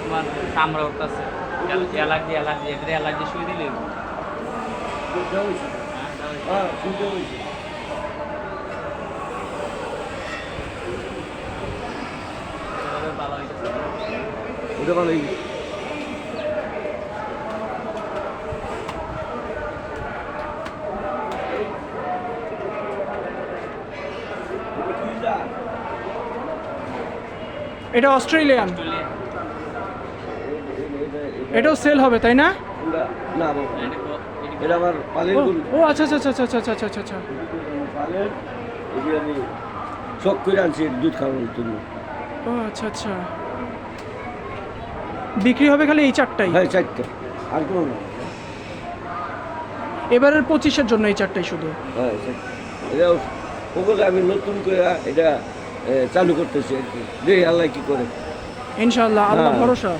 তোমার কামড়া উঠতেছে। অ্যালার্জি অ্যালার্জি এদের অ্যালার্জি শুয়ে দিলে হয়েছে হ্যাঁ শুনতে হয়েছে। ভালো হয়েছে। ভালো এটা অস্ট্রেলিয়ান। এটাও সেল হবে তাই না? এটা আমার পালের ও আচ্ছা আচ্ছা আচ্ছা আচ্ছা আচ্ছা আচ্ছা আচ্ছা। পালের আমি শখ করে আনছি দুধ খাওয়ানোর জন্য। ও আচ্ছা আচ্ছা। বিক্রি হবে খালি এই চারটাই? হ্যাঁ চারটে। আর কোনো না। এবারের পঁচিশের জন্য এই চারটাই শুধু? হ্যাঁ ওগুলো আমি নতুন করে এটা চালু করতেছি আর কি দেখি আল্লাহ কি করে ইনশাল্লাহ আল্লাহ হ্যাঁ। ভরসা।